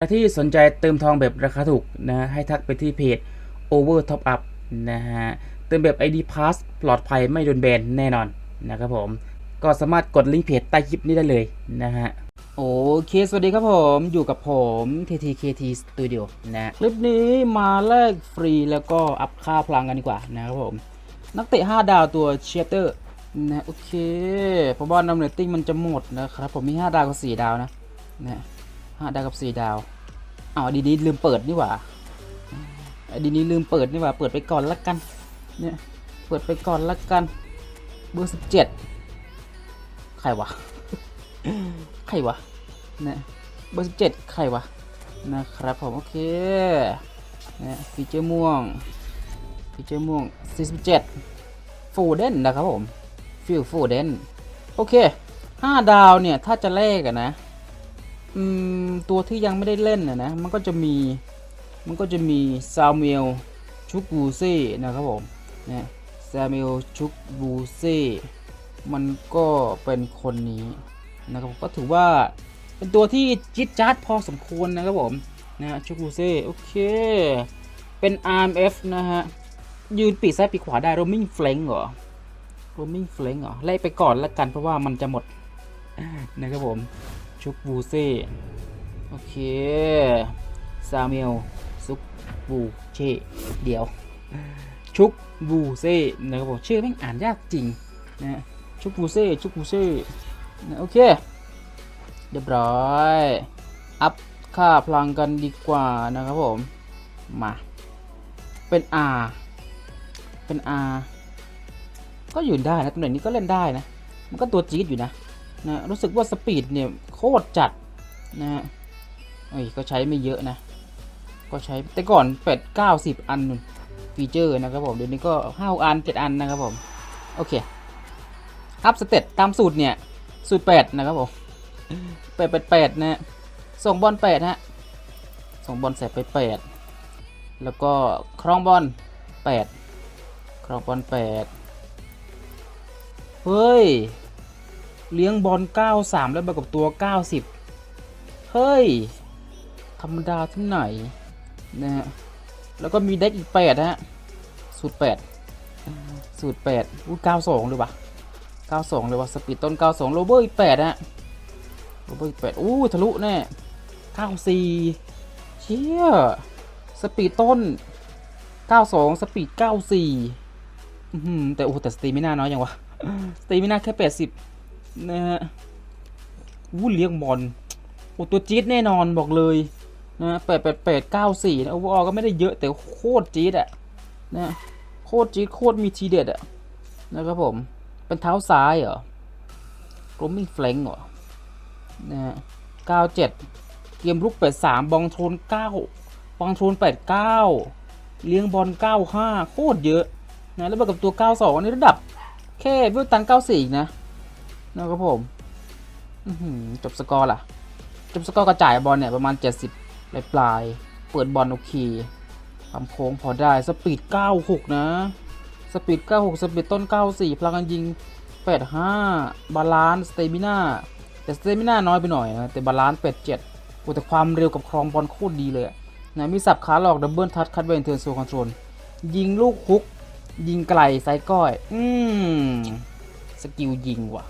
ใครที่สนใจเติมทองแบบราคาถูกนะ ให้ทักไปที่เพจ Over Top Up นะฮะ เติมแบบ ID Pass ปลอดภัยไม่โดนแบนแน่นอนนะครับผม ก็สามารถกดลิงก์เพจใต้คลิปนี้ได้เลยนะฮะ โอเค สวัสดีครับผม อยู่กับผม TTKT Studio นะคลิปนี้มาแลกฟรีแล้วก็อัพค่าพลังกันดีกว่านะครับผม นักเตะ 5 ดาวตัวเชเตอร์นะโอเคเพราะว่าน้ำเรตติ้งมันจะหมดนะครับผมมี 5 ดาวกับ4ดาวนะนะ 5ดาวกับ4ดาวอ้าวดีนี้ลืมเปิดนี่หว่าดีนี้ลืมเปิดนี่หว่า เปิดไปก่อนละกัน เนี่ย เปิดไปก่อนละกัน เบอร์สิบเจ็ดใครวะ ใครวะ เนะเบอร์สิบเจ็ดใครวะ นะครับผมโอเค เนะฟีเจอร์ม่วง ฟีเจอร์ม่วง47ฟูเดนนะครับผม ฟิลฟูเดนโอเค5ดาวเนี่ย ถ้าจะแลกอะนะ อืมตัวที่ยังไม่ได้เล่นนะนะมันก็จะมีมันก็จะมีซามูเอลชุกบูเซ่นะครับผมนี่ยซามูเอลชุกบูเซ่มันก็เป็นคนนี้นะครับผมก็ถือว่าเป็นตัวที่จิตจัดพอสมควรนะครับผมนะฮะชุกบูเซ่โอเค เป็น RMF นะฮะ ยืนปีกซ้ายปีกขวาได้โรมิงเฟลงเหรอโรมิงเฟลงเหรอไล่ไปก่อนละกันเพราะว่ามันจะหมดนะครับผม ชุกบูเซ่โอเค ซาเมลซุกบูเช่เดี๋ยว ชุกบูเซ่นะครับผมชื่อแม่งอ่านยากจริงนะชุกบูเซ่ชุกบูเซ่นะโอเคเรียบร้อย อัพค่าพลังกันดีกว่านะครับผม มา เป็น R เป็น R ก็อยืนได้นะตำแหน่งนี้ก็เล่นได้นะ มันก็ตัวจี๊ดอยู่นะ นะรู้สึกว่าสปีดเนี่ยโคตรจัดนะฮะเอ้ยก็ใช้ไม่เยอะนะ ก็ใช้แต่ก่อนเป็ดเก้าสิบอันนู่นฟีเจอร์นะครับผมเดี๋ยวนี้ก็ห้าอันเจ็ดอันนะครับผมโอเคอัพสเตตตามสูตรเนี่ยสูตรแปดนะครับผมแปดแปดแปดนะฮะส่งบอลแปดฮะส่งบอลใส่ไปแปดแล้วก็ครองบอล8ครองบอล8เฮ้ย เลี้ยงบอล 93 แล้วมากับตัว 90 เฮ้ย ธรรมดาที่ไหนนะฮะ แล้วก็มีเด็กอีก 8 ฮะ สูตร 8 สูตร 8อุ้ย92 เลยวะ92 เลยวะสปีดต้น 92 โรเบอร์อีก 8 ฮะ โรเบอร์อีก 8 อู้ ทะลุแน่94 เชี่ย สปีดต้น 92 สปีด 94อื้อหือแต่โอ้แต่สตีไม่น่าน้อยยังวะ สตีไม่น่าแค่ 80 นะฮะวู้เลี้ยงบอลโอ้ตัวจี๊ดแน่นอนบอกเลยนะ8 8 8 94นะโอเวอร์ก็ไม่ได้เยอะแต่โคตรจี๊ดอะนะโคตรจี๊ดโคตรมีทีเด็ดอะนะครับผม เป็นเท้าซ้ายเหรอ r o m มิ่งแฟลงเหรอนะฮะ97เจ็ดเกมลุก83บองโทน9บอลโทน89เลี้ยงบอล95โคตรเยอะนะแล้วบวกกับตัว92อันนี้ระดับแค่วิวตัน94อีกนะ นะครับผมจบสกอร์ล่ะ จบสกอร์กระจายบอลเนี่ยประมาณ 70ปลายปลายเปิดบอลโอเคความโค้งพอได้สปีด 96 นะ สปีด 96 สปีดต้น 94 พลังการยิง 85 บาลานซ์สเตมิน่าแต่สเตมิน่าน้อยไปหน่อยนะแต่บาลานซ์87โอ้แต่ความเร็วกับครองบอลโคตรดีเลยนะมีสับขาหลอกดับเบิลทัชคัดเวนเทิร์นโซคอนโทรลยิงลูกฮุกยิงไกลไซก้อย อืม สกิลยิงว่ะ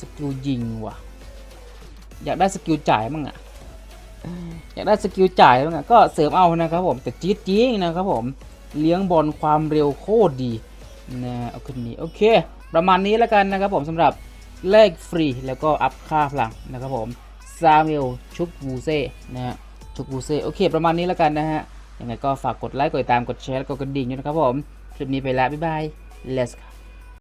สกิลยิงว่ะ อยากได้สกิลจ่ายมั่งอะอยากได้สกิลจ่ายมั่งอะก็เสริมเอานะครับผมแต่จี๊ดจริงนะครับผมเลี้ยงบอลความเร็วโคตรดีนะเอาคนนี้โอเค ประมาณนี้แล้วกันนะครับผมสำหรับเลขฟรีแล้วก็อัพค่าพลังนะครับผมซามิลชุกบูเซ่นะฮะทุกบูเซ่โอเค ประมาณนี้แล้วกันนะฮะยังไงก็ฝากกดไลค์กดติดตามกดแชร์แล้วก็กดกระดิ่งด้วยนะครับผมคลิปนี้ไปแล้วบ๊ายบาย let's go